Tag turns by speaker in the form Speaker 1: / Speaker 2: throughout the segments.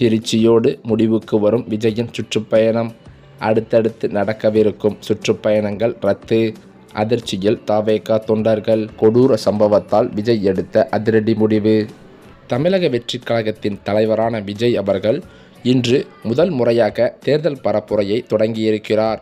Speaker 1: திருச்சியோடு முடிவுக்கு வரும் விஜயின் சுற்றுப்பயணம் அடுத்தடுத்து நடக்கவிருக்கும் சுற்றுப்பயணங்கள் ரத்து. அதிர்ச்சியில் தாவேகா தொண்டர்கள் கொடூர சம்பவத்தால் விஜய் எடுத்த அதிரடி முடிவு. தமிழக வெற்றி கழகத்தின் தலைவரான விஜய் அவர்கள் இன்று முதல் முறையாக தேர்தல் பரப்புரையை தொடங்கியிருக்கிறார்.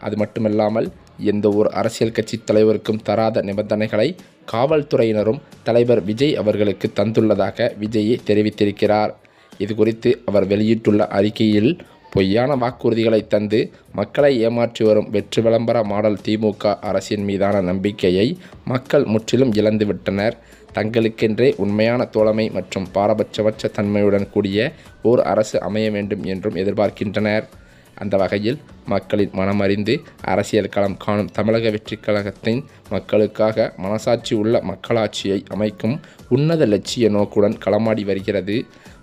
Speaker 1: அது மட்டுமல்லாமல் எந்த ஒரு அரசியல் கட்சி தலைவருக்கும் தராத நிபந்தனைகளை காவல்துறையினரும் தலைவர் விஜய் அவர்களுக்கு தந்துள்ளதாக விஜய் தெரிவித்திருக்கிறார். இது குறித்து அவர் வெளியிட்டுள்ள அறிக்கையில் பொய்யான வாக்குறுதிகளை தந்து மக்களை ஏமாற்றி வரும் வெற்றி விளம்பர மாடல் திமுக அரசின் மீதான நம்பிக்கையை மக்கள் முற்றிலும் இழந்துவிட்டனர் தங்களுக்கென்றே உண்மையான தோழமை மற்றும் பாரபட்சமற்ற தன்மையுடன் கூடிய ஓர் அரசு அமைய வேண்டும் என்றும் எதிர்பார்க்கின்றனர். அந்த வகையில் மக்களின் மனமறிந்து அரசியல் களம் காணும் தமிழக வெற்றிக் கழகத்தின் மக்களுக்காக மனசாட்சி உள்ள மக்களாட்சியை அமைக்கும் உன்னத லட்சிய நோக்குடன் களமாடி வருகிறது.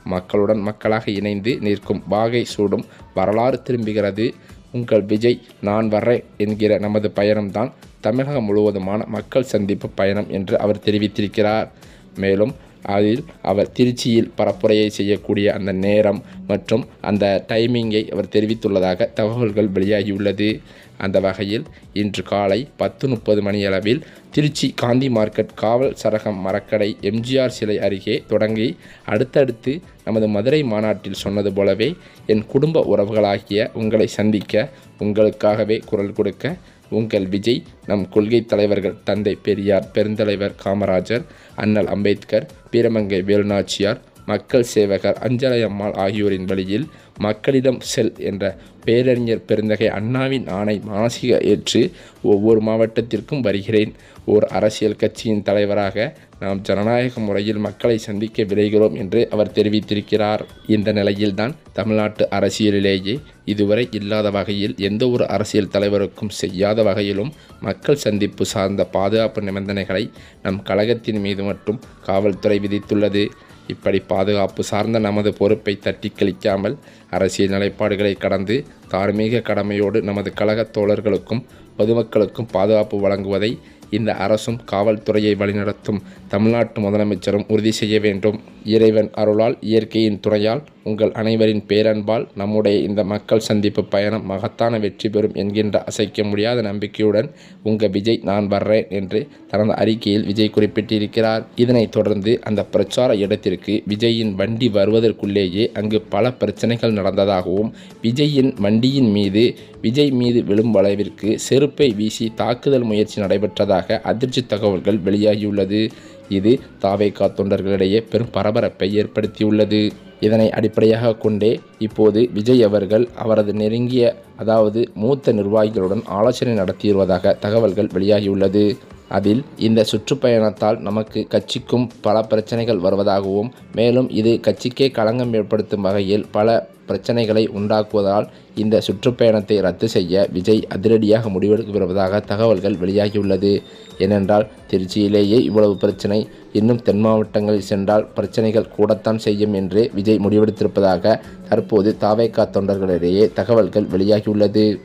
Speaker 1: மக்களுடன் மக்களாக இணைந்து நிற்கும் வாகை சூடும் வரலாறு திரும்புகிறது. உங்கள் விஜய் நான் வர்றேன் என்கிற நமது பயணம்தான் தமிழகம் முழுவதுமான மக்கள் சந்திப்பு பயணம் என்று அவர் தெரிவித்திருக்கிறார். மேலும் அதில் அவர் திருச்சியில் பரப்புரையை செய்யக்கூடிய அந்த நேரம் மற்றும் அந்த டைமிங்கை அவர் தெரிவித்துள்ளதாக தகவல்கள் வெளியாகியுள்ளது. அந்த வகையில் இன்று காலை பத்து முப்பது மணியளவில் திருச்சி காந்தி மார்க்கெட் காவல் சரகம் மரக்கடை எம்ஜிஆர் சிலை அருகே தொடங்கி அடுத்தடுத்து நமது மதுரை மாநாட்டில் சொன்னது போலவே என் குடும்ப உறவுகளாகிய உங்களை சந்திக்க உங்களுக்காகவே குரல் கொடுக்க உங்கள் விஜய் நம் கொள்கை தலைவர்கள் தந்தை பெரியார் பெருந்தலைவர் காமராஜர் அண்ணல் அம்பேத்கர் பீரமங்கை வேலுநாச்சியார் மக்கள் சேவகர் அஞ்சலையம்மாள் ஆகியோரின் வழியில் மக்களிடம் செல் என்ற பேரறிஞர் பெருந்தகை அண்ணாவின் ஆணை மானசீக ஏற்று ஒவ்வொரு மாவட்டத்திற்கும் வருகிறேன். ஓர் அரசியல் கட்சியின் தலைவராக நாம் ஜனநாயக முறையில் மக்களை சந்திக்க விரைகிறோம் என்று அவர் தெரிவித்திருக்கிறார். இந்த நிலையில்தான் தமிழ்நாட்டு அரசியலிலேயே இதுவரை இல்லாத வகையில் எந்த ஒரு அரசியல் தலைவருக்கும் செய்யாத வகையிலும் மக்கள் சந்திப்பு சார்ந்த பாதுகாப்பு நிபந்தனைகளை நம் கழகத்தின் மீது மட்டும் காவல்துறை விதித்துள்ளது. இப்படி பாதுகாப்பு சார்ந்த நமது பொறுப்பை தட்டி கழிக்காமல் அரசியல் நிலைப்பாடுகளை கடந்து தார்மீக கடமையோடு நமது கழகத் தோழர்களுக்கும் பொதுமக்களுக்கும் பாதுகாப்பு வழங்குவதை இந்த அரசும் காவல்துறையை வழிநடத்தும் தமிழ்நாட்டு முதலமைச்சரும் உறுதி செய்ய வேண்டும். இறைவன் அருளால் இயற்கையின் துணையால் உங்கள் அனைவரின் பேரன்பால் நம்முடைய இந்த மக்கள் சந்திப்பு பயணம் மகத்தான வெற்றி பெறும் என்கின்ற அசைக்க முடியாத நம்பிக்கையுடன் உங்கள் விஜய் நான் வர்றேன் என்று தனது அறிக்கையில் விஜய் குறிப்பிட்டிருக்கிறார். இதனைத் தொடர்ந்து அந்த பிரச்சார இடத்திற்கு விஜயின் வண்டி வருவதற்குள்ளேயே அங்கு பல பிரச்சனைகள் நடந்ததாகவும் விஜயின் வண்டியின் மீது விஜய் மீது விழும் அளவிற்கு செருப்பை வீசி தாக்குதல் முயற்சி நடைபெற்றதாக அதிர்ச்சி தகவல்கள் வெளியாகியுள்ளது. இது தாவேகா தொண்டர்களிடையே பெரும் பரபரப்பை ஏற்படுத்தியுள்ளது. இதனை அடிப்படையாக கொண்டே இப்போது விஜய் அவர்கள் அவரது நெருங்கிய அதாவது மூத்த நிர்வாகிகளுடன் ஆலோசனை நடத்தியிருவதாக தகவல்கள் வெளியாகியுள்ளது. அதில் இந்த சுற்றுப்பயணத்தால் நமக்கு கட்சிக்கும் பல பிரச்சனைகள் வருவதாகவும் மேலும் இது கட்சிக்கே களங்கம் ஏற்படுத்தும் வகையில் பல பிரச்சனைகளை உண்டாக்குவதால் இந்த சுற்றுப்பயணத்தை ரத்து செய்ய விஜய் அதிரடியாக முடிவெடுக்க தகவல்கள் வெளியாகியுள்ளது. ஏனென்றால் திருச்சியிலேயே இவ்வளவு பிரச்சனை இன்னும் தென் மாவட்டங்களில் சென்றால் பிரச்சனைகள் கூடத்தான் செய்யும் என்று விஜய் முடிவெடுத்திருப்பதாக தற்போது தாவேக்கா தொண்டர்களிடையே தகவல்கள் வெளியாகியுள்ளது.